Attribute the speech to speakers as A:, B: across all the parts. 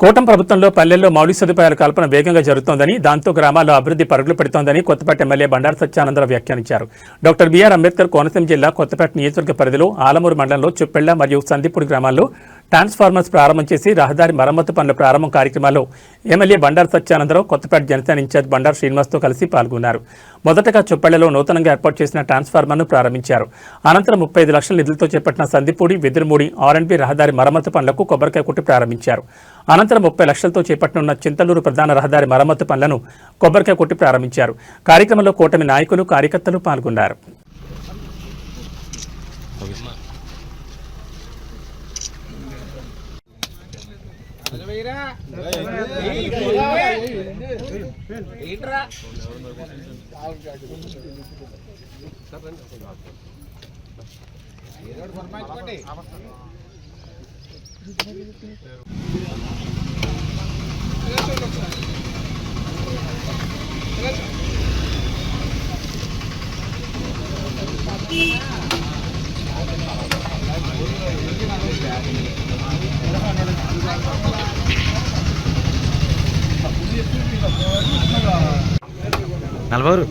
A: కూటం ప్రభుత్వంలో పల్లెల్లో మౌలిక సదుపాయాల కల్పన వేగంగా జరుగుతోందని దాంతో గ్రామాల్లో అభివృద్ధి పరుగులు పెడుతోందని కొత్తపేట ఎమ్మెల్యే బండారు సత్యానందరావు వ్యాఖ్యానించారు. డాక్టర్ బీఆర్ అంబేద్కర్ కోనసీమ జిల్లా కొత్తపేట నియోజకవర్గ పరిధిలో ఆలమూరు మండలంలో చుప్పెళ్ళ మరియు సందిపూడి గ్రామాల్లో ట్రాన్స్ఫార్మర్స్ ప్రారంభం చేసి రహదారి మరమ్మతు పనుల ప్రారంభం కార్యక్రమాల్లో ఎమ్మెల్యే బండారు సత్యానందరావు కొత్తపేట జనసేన ఇన్ఛార్జ్ బండారు శ్రీనివాస్తో కలిసి పాల్గొన్నారు. మొదటగా చుప్పెళ్ళలో నూతనంగా ఏర్పాటు చేసిన ట్రాన్స్ఫార్మర్ను ప్రారంభించారు. అనంతరం ముప్పై ఐదు లక్షల నిధులతో చేపట్టిన సందిపూడి వెదురుమూడి ఆర్ఎండ్బి రహదారి మరమ్మతు పనులకు కొబ్బరికాయ కొట్టి ప్రారంభించారు. అనంతరం ముప్పై లక్షలతో చేపట్టనున్న చింతలూరు ప్రధాన రహదారి మరమ్మతు పనులను కొబ్బరికాయ కొట్టి ప్రారంభించారు. కార్యక్రమంలో కూటమి నాయకులు కార్యకర్తలు పాల్గొన్నారు.
B: నలభరు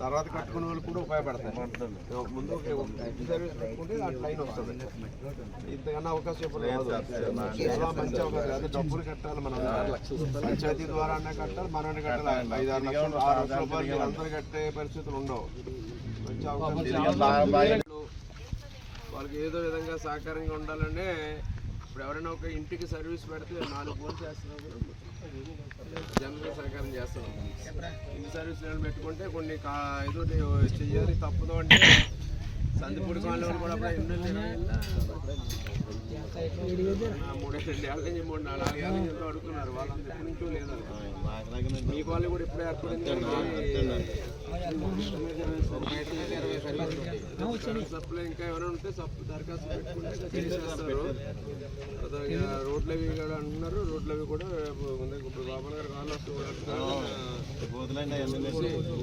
C: తర్వాత కట్టుకునే వాళ్ళు కూడా ఉపయోగపడతాయి. ముందు ఒక ఇంటి సర్వీస్ పెట్టుకుంటే ఆ లైన్ వస్తుంది. ఇంతకన్నా అవకాశం ఇప్పుడు చాలా మంచి అవకాశం. అదే డబ్బులు కట్టాలి మనం. పంచాయతీ ద్వారా కట్టాలి మనమే కట్టాలి. ఐదు ఆరు లక్షలు ఆరు లక్షల రూపాయలు అందరూ కట్టే పరిస్థితులు ఉండవు. మంచి అవకాశం. వాళ్ళకి ఏదో విధంగా సహకారంగా ఉండాలంటే ఇప్పుడు ఎవరైనా ఒక ఇంటికి సర్వీస్ పెడితే నాలుగు ఫోన్ చేస్తున్నారు. జనరల్ సహకారం చేస్తున్నాం ఇంటి సర్వీస్ పెట్టుకుంటే కొన్ని ఏదో చెయ్యాలి తప్పదు అంటే సందిపూడి కాలంలో కూడా అప్పుడు ఎన్నో మూడే రెండు ఏళ్ళ నుంచి మూడు నాలుగు ఏళ్ళ నుంచి అడుగుతున్నారు. వాళ్ళంతా ఎప్పటి నుంచో లేదు మీ వాళ్ళు కూడా ఇప్పుడే ఏర్పడింది. సప్లై ఇంకా ఎవరైనా ఉంటే సప్ దరఖాస్తు పెట్టుకుంటే రోడ్లు అవి కూడా అంటున్నారు. రోడ్లు అవి కూడా. ఇప్పుడు బాబా గారు కాళ్ళు వస్తూ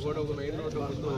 C: కూడా ఒక మెయిన్ రోడ్డు ముందు